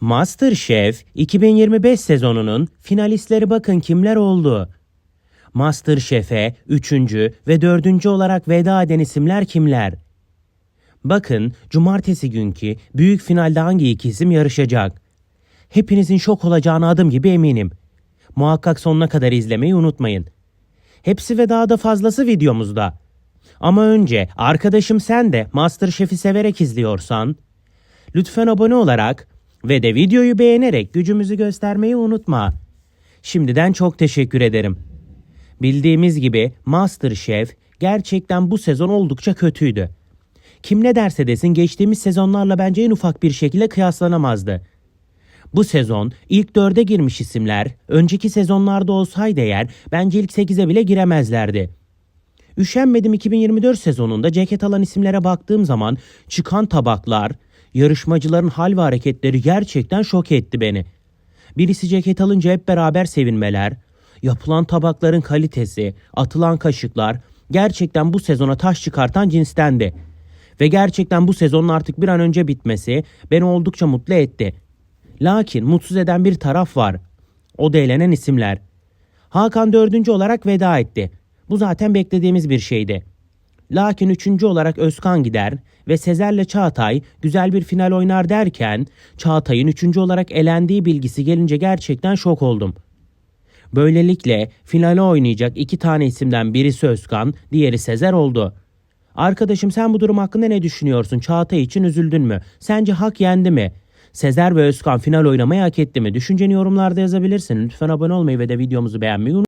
MasterChef 2025 sezonunun finalistleri bakın kimler oldu. MasterChef'e 3. ve 4. olarak veda eden isimler kimler? Bakın cumartesi günkü büyük finalde hangi iki isim yarışacak? Hepinizin şok olacağına adım gibi eminim. Muhakkak sonuna kadar izlemeyi unutmayın. Hepsi ve daha da fazlası videomuzda. Ama önce arkadaşım sen de MasterChef'i severek izliyorsan lütfen abone olarak ve de videoyu beğenerek gücümüzü göstermeyi unutma. Şimdiden çok teşekkür ederim. Bildiğimiz gibi MasterChef gerçekten bu sezon oldukça kötüydü. Kim ne derse desin geçtiğimiz sezonlarla bence en ufak bir şekilde kıyaslanamazdı. Bu sezon ilk dörde girmiş isimler önceki sezonlarda olsaydı eğer bence ilk 8'e bile giremezlerdi. Üşenmedim 2024 sezonunda ceket alan isimlere baktığım zaman çıkan tabaklar, yarışmacıların hal ve hareketleri gerçekten şok etti beni. Birisi ceket alınca hep beraber sevinmeler, yapılan tabakların kalitesi, atılan kaşıklar gerçekten bu sezona taş çıkartan cinstendi. Ve gerçekten bu sezonun artık bir an önce bitmesi beni oldukça mutlu etti. Lakin mutsuz eden bir taraf var. O da elenen isimler. Hakan dördüncü olarak veda etti. Bu zaten beklediğimiz bir şeydi. Lakin üçüncü olarak Özkan gider ve Sezer'le Çağatay güzel bir final oynar derken Çağatay'ın üçüncü olarak elendiği bilgisi gelince gerçekten şok oldum. Böylelikle finale oynayacak iki tane isimden birisi Özkan, diğeri Sezer oldu. Arkadaşım sen bu durum hakkında ne düşünüyorsun? Çağatay için üzüldün mü? Sence hak yendi mi? Sezer ve Özkan final oynamayı hak etti mi? Düşünceni yorumlarda yazabilirsin. Lütfen abone olmayı ve de videomuzu beğenmeyi unutmayın.